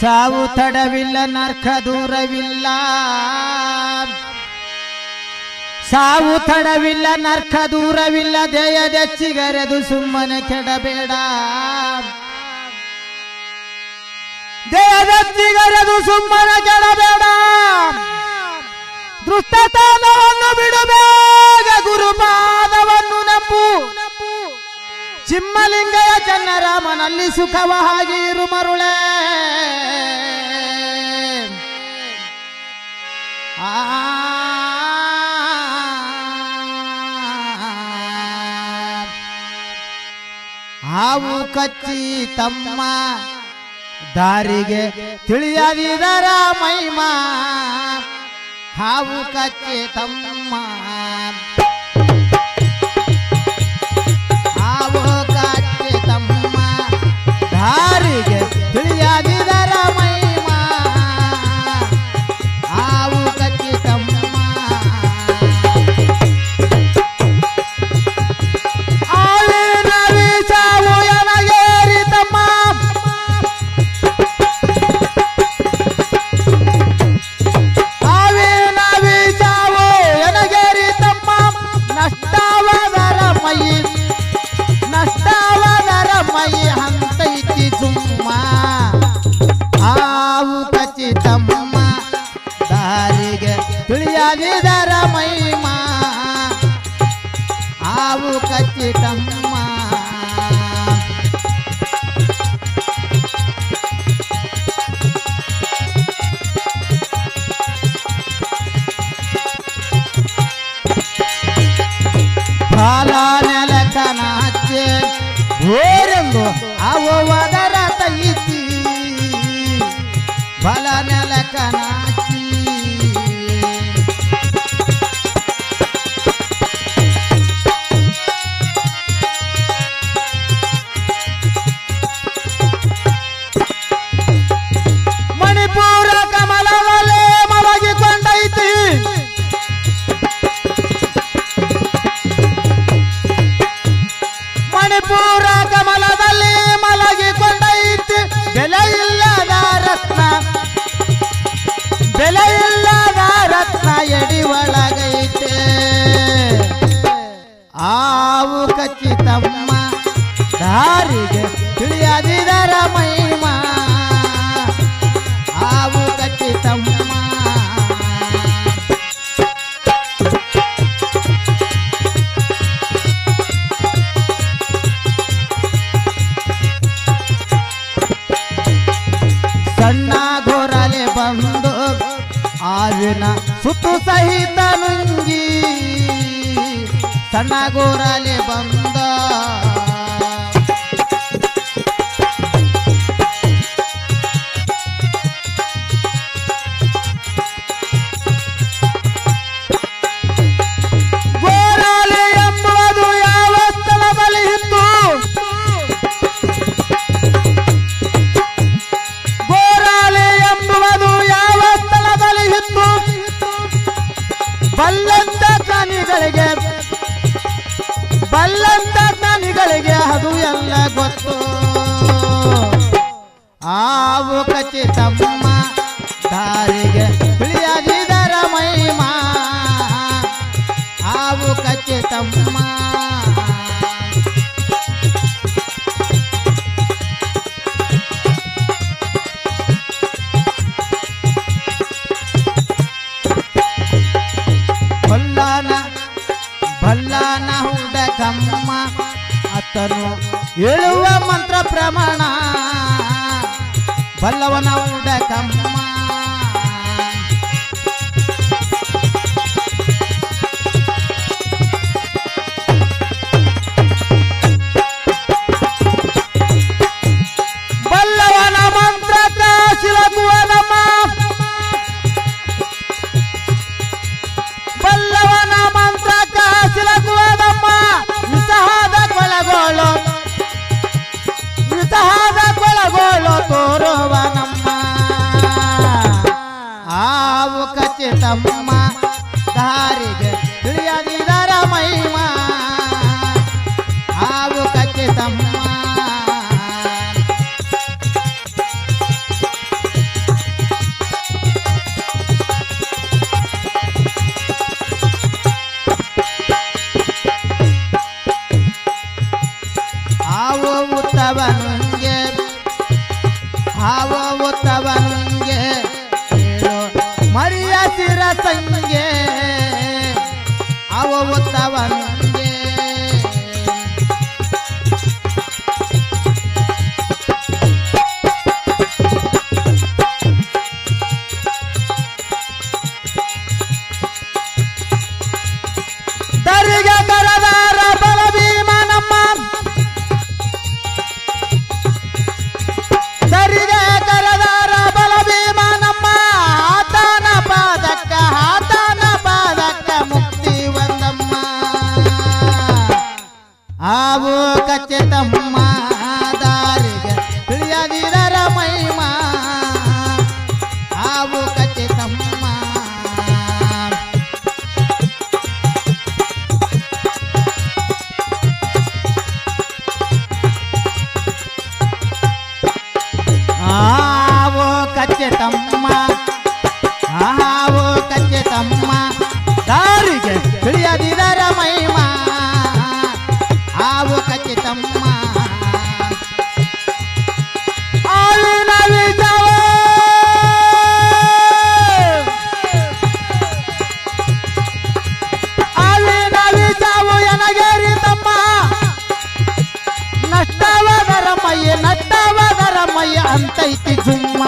ಸಾವು ತಡವಿಲ್ಲ, ನರ್ಕ ದೂರವಿಲ್ಲ. ಸಾವು ತಡವಿಲ್ಲ, ನರ್ಕ ದೂರವಿಲ್ಲ ದೇಯದೆಚ್ಚಿಗರೆದು ಸುಮ್ಮನೆ ಕೆಡಬೇಡ. ದೇಹದೆಚ್ಚಿಗರೆದು ಸುಮ್ಮನೆ ಕೆಡಬೇಡ. ದೃಷ್ಟತಾನವನ್ನು ಬಿಡಬೇಡ ಗುರುಪಾದವನ್ನು ಚಿಮ್ಮಲಿಂಗಯ ಚನ್ನರಾಮನಲ್ಲಿ ಸುಖವ ಹಾಗೆ ಇರು ಮರುಳೆ ಆ ಹಾವು ಕಚ್ಚಿ ತಮ್ಮ ದಾರಿಗೆ ತಿಳಿಯದಿದರ ಮೈಮ ಹಾವು ಕಚ್ಚಿ ತಮ್ಮ ದಾರಿಗೆ ಓರೆಂದು ಅವದರ ತೈತಿ ಸಣ್ಣ ಘೋರಲೆ ಬಂದು ಆವಿನ ಸುತ್ತು ಸಹಿತ ನುಂಗಿ ಸಣ್ಣ ಗೋರಲೆ ಬಂದ ಬಲ್ಲಂತ ಜ್ಞಾನಿಗಳಿಗೆ ಅದು ಎಲ್ಲ ಗೊತ್ತು ಆವು ಖಚಿತಮ್ಮ ದಾರಿಗೆ ತಿಳಿಯದಿದರ ಮೈಮ ಆವು ಖಚಿತಮ್ಮ ಬಲ್ಲಾನ ಬಲ್ಲಾನ ಹುಡಕಮ್ಮ ಅತನು ಹೇಳುವ ಮಂತ್ರ ಪ್ರಮಾಣ ಬಲ್ಲವನ ಹುಡಕಮ್ಮ ಹಾವು ಉತ್ತವನಿಗೆ ಹೇಳು ಮರಿಯ ಶಿರಸಂಗೆ. ಅವ ಅಂತೈತಿ ಜುಮ್ಮ